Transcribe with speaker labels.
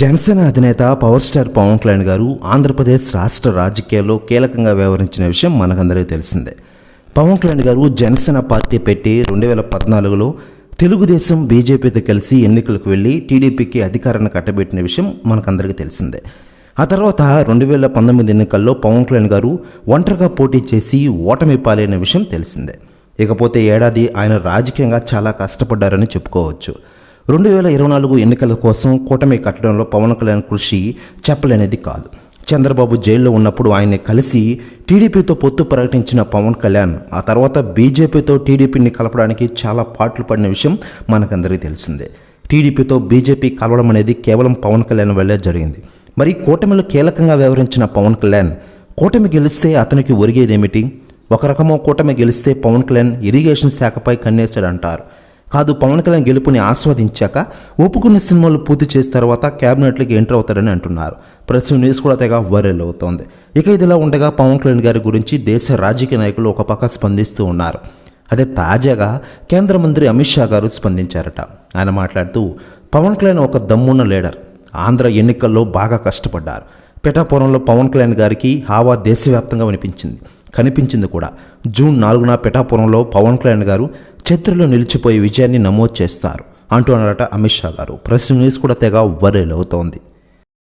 Speaker 1: జనసేన అధినేత power star Pawan Kalyan గారు ఆంధ్రప్రదేశ్ రాష్ట్ర రాజకీయాల్లో కీలకంగా వ్యవహరించిన విషయం మనకందరికీ తెలిసిందే. పవన్ కళ్యాణ్ గారు జనసేన పార్టీ పెట్టి రెండు వేల పద్నాలుగులో తెలుగుదేశం బీజేపీతో కలిసి ఎన్నికలకు వెళ్ళి టీడీపీకి అధికారాన్ని కట్టబెట్టిన విషయం మనకందరికీ తెలిసిందే. ఆ తర్వాత రెండు వేల పంతొమ్మిది ఎన్నికల్లో పవన్ కళ్యాణ్ గారు ఒంటరిగా పోటీ చేసి ఓటమి పాలైన విషయం తెలిసిందే. ఇకపోతే ఏడాది ఆయన రాజకీయంగా చాలా కష్టపడ్డారని చెప్పుకోవచ్చు. రెండు వేల ఇరవై నాలుగు ఎన్నికల కోసం కూటమి కట్టడంలో పవన్ కళ్యాణ్ కృషి చెప్పలేనిది కాదు. చంద్రబాబు జైల్లో ఉన్నప్పుడు ఆయన్ని కలిసి టీడీపీతో పొత్తు ప్రకటించిన పవన్ కళ్యాణ్ ఆ తర్వాత బీజేపీతో టీడీపీని కలపడానికి చాలా పాటలు పడిన విషయం మనకందరికీ తెలిసిందే. టీడీపీతో బీజేపీ కలవడం అనేది కేవలం పవన్ కళ్యాణ్ వల్లే జరిగింది. మరి కూటమిలో కీలకంగా వ్యవహరించిన పవన్ కళ్యాణ్ కూటమి గెలిస్తే అతనికి ఒరిగేదేమిటి? ఒక రకమో కూటమి గెలిస్తే పవన్ కళ్యాణ్ ఇరిగేషన్ శాఖపై కన్నేశాడంటారు. కాదు పవన్ కళ్యాణ్ గెలుపుని ఆస్వాదించాక ఒప్పుకున్న సినిమాలు పూర్తి చేసిన తర్వాత క్యాబినెట్లకి ఎంటర్ అవుతారని అంటున్నారు. ప్రస్తుతం న్యూస్ కూడా తెగ వైరల్ అవుతోంది. ఇక ఇదిలా ఉండగా పవన్ కళ్యాణ్ గారి గురించి దేశ రాజకీయ నాయకులు ఒక పక్క స్పందిస్తూ ఉన్నారు. అదే తాజాగా కేంద్ర మంత్రి అమిత్ షా గారు స్పందించారట. ఆయన మాట్లాడుతూ పవన్ కళ్యాణ్ ఒక దమ్మున్న లీడర్. ఆంధ్ర ఎన్నికల్లో బాగా కష్టపడ్డారు. పిఠాపురంలో పవన్ కళ్యాణ్ గారికి హావా దేశవ్యాప్తంగా వినిపించింది. కనిపించింది కూడా. జూన్ నాలుగున పిఠాపురంలో పవన్ కళ్యాణ్ గారు చరిత్రలో నిలిచిపోయే విజయాన్ని నమోదు చేస్తారు అంటూ అన్నారట అమిత్ షా గారు. ప్రెస్ న్యూస్ కూడా తెగ వరల్ అవుతోంది.